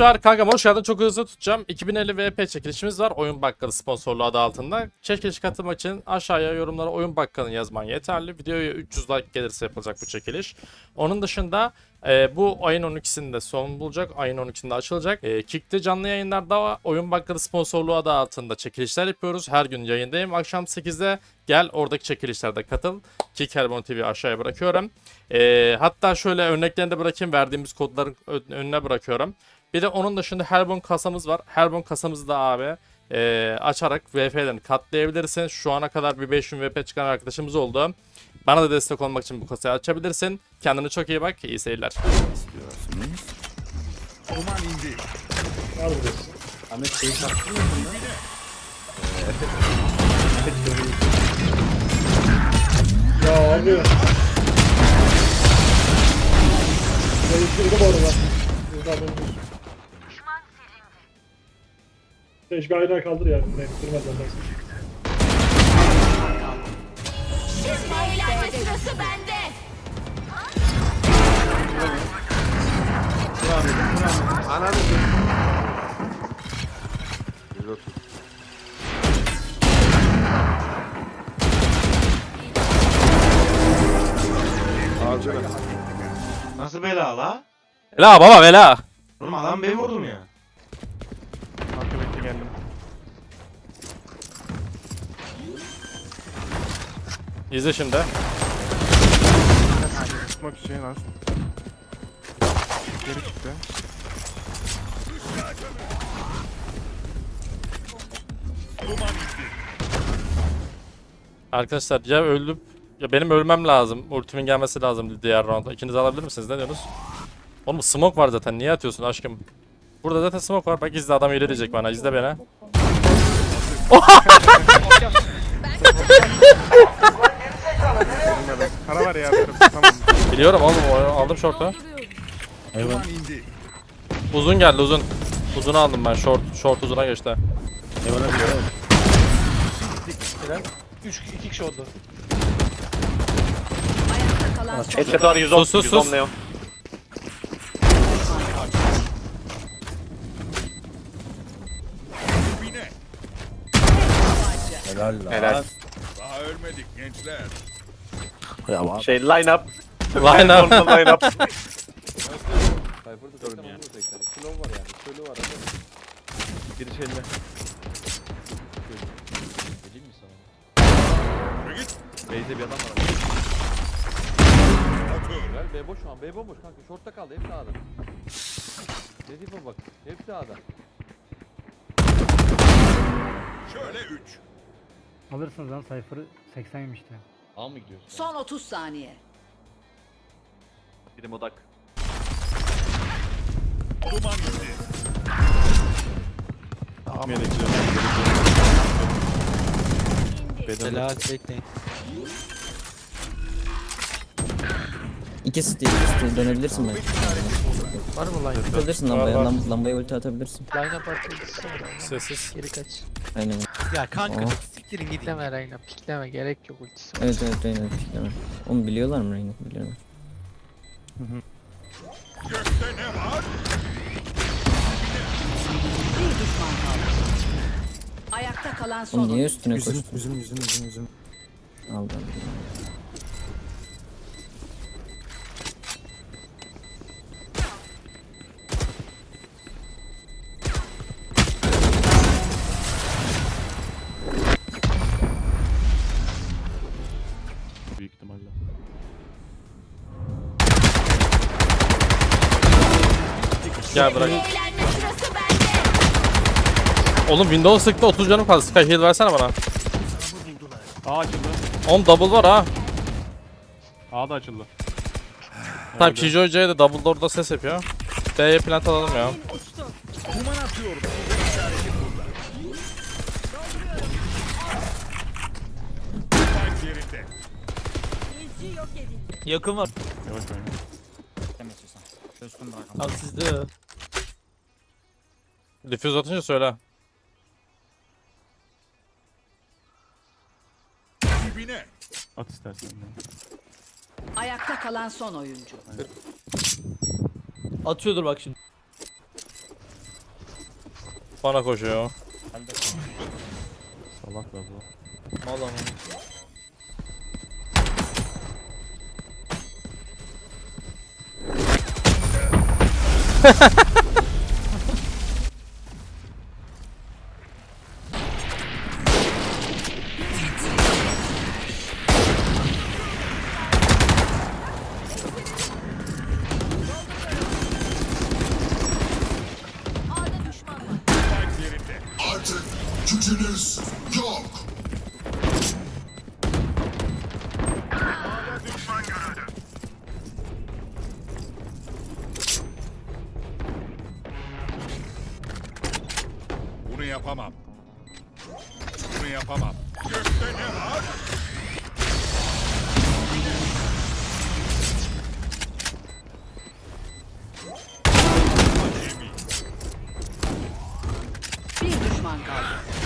var. Kanka hoş geldin. Çok hızlı tutacağım. 2050 VP çekilişimiz var. Oyun Bakkalı sponsorluğu adı altında. Çekiliş katılmak için aşağıya yorumlara Oyun Bakkalı'nı yazman yeterli. Videoya 300 like gelirse yapılacak bu çekiliş. Onun dışında e, bu ayın 12'sinde son bulacak. Ayın 12'sinde açılacak. E, Kick'te canlı yayınlarda Oyun Bakkalı sponsorluğu adı altında çekilişler yapıyoruz. Her gün yayındayım. Akşam 8'de gel oradaki çekilişlerde katıl. Kick Helbon TV aşağıya bırakıyorum. E, hatta şöyle örneklerini de bırakayım. Verdiğimiz kodların önüne bırakıyorum. Bir de onun dışında Helbon kasamız var. Helbon kasamızı da abi e, açarak VP'lerini katlayabilirsin. Şu ana kadar bir 5000 VP çıkan arkadaşımız oldu. Bana da destek olmak için bu kasayı açabilirsin. Kendine çok iyi bak. İyi seyirler. Var burası. Ahmet şeyi? Ya abi. Değiştirdi bu arada. Burada. Keşke kaldır yani. Değiştirmez ondan. Eğlenme sırası bende. Ananı Nasıl bela la? Vela baba vela. Oğlum adam beni vurdum ya. İzle şimdi. Tutmak için az. Geri çıktı. Arkadaşlar ya öldüm ya benim ölmem lazım. Ultimin gelmesi lazım diğer roundda. İkiniz alabilir misiniz? Ne diyorsunuz? Oğlum smoke var zaten. Niye atıyorsun aşkım? Burada zaten smoke var. Bak izle adam ileri diyecek bana. İzle beni. Bilmedim. Para var ya derim. Tamam. Biliyorum oğlum o- aldım short'u. Uzun geldi uzun. Uzunu aldım ben short. Short uzuna geçti. 3 2 kişi oldu. Ayakta kalan son. Headset var 110, Sus, sus, 110 sus. Helal lan. Helal. Daha ölmedik gençler. Ya abi. Şey line up. Line up. Line up. Otur. B boş şu an. B bomboş kanka. Short'ta kaldı. Hepsi A'da. Netife bak. Hepsi A'da. Şöyle 3. Alırsınız lan Cypher'ı 80 yemişti. A mı gidiyorsun? Son 30 saniye. Birim odak. Duman indi. İkisi değil, ikisi değil. Dönebilirsin belki. Var mı line? Atabilirsin Var, lambaya, var. lam lambaya ulti atabilirsin. Sessiz. Aynen. Ya kanka Oh. Siktirin gidin. Pikleme Reyna pikleme gerek yok ultisi. Evet evet Reyna pikleme. Oğlum biliyorlar mı Reyna? Biliyorlar. Gökte ne var? Bir düşman kaldı. Ayakta kalan son. Oğlum niye üstüne koştun? Üzüm üzüm üzüm üzüm. Aldım. Gel bırak. Oğlum Windows sıktı 30 canım kaldı. Sky heal versene bana. A açıldı. Oğlum double var ha. A da açıldı. Tamam Kijo Hoca'ya da double door'da ses yapıyor. B'ye plant alalım ya. Yakın var. Yavaş oyna. Abi sizde. Diffuse atınca söyle. Dibine. At istersen. Ayakta kalan son oyuncu. Atıyordur bak şimdi. bana koşuyor. Salak da bu. Mal ama. Spike gücünüz yok. Bunu yapamam. Bunu yapamam. Gökte ne var? Bir düşman kaldı.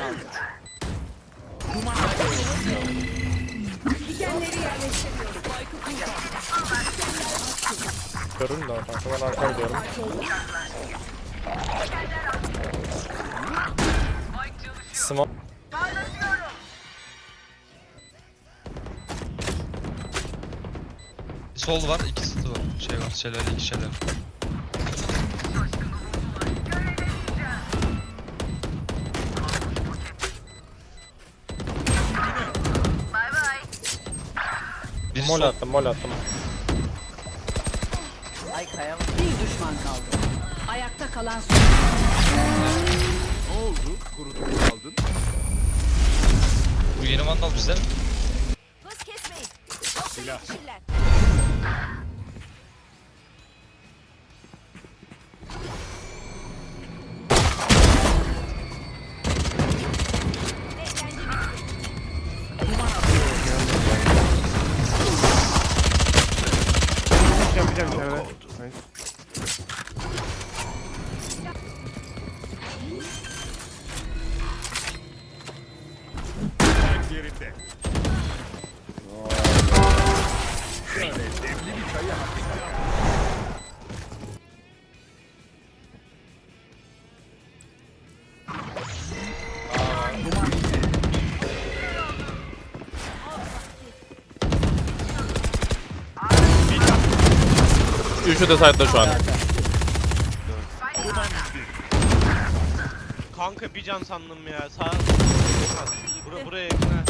Bir düşman kaldı. Görün de kanka ben arka gidiyorum. Smoke. Sol var, ikisi de var. Şey var, şeyler, iki şeyler. Mol attım mol attım. Bir düşman kaldı. Ayakta kalan son. Ne oldu? Kurudun kaldın. Bu yeni vandal bizde mi? Silah. Yerinde. Şöyle demli bir çayı hafif Üçü de side'da şu an. Kanka bir can sandım ya. Sağ Bura, buraya yakın ha.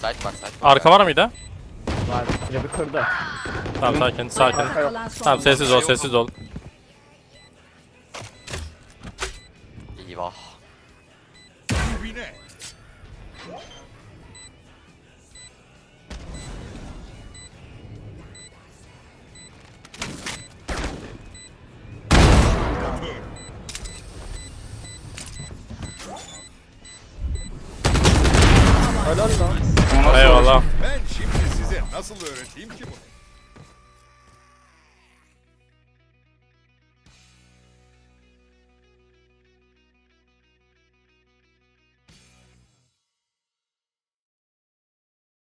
Site var site var. Arka var mıydı? Var. Bir kırdı. Tamam sakin sakin. Tamam sessiz ol sessiz ol. Eyvah. Dibine. Eyvallah. Ben şimdi size nasıl öğreteyim ki bunu?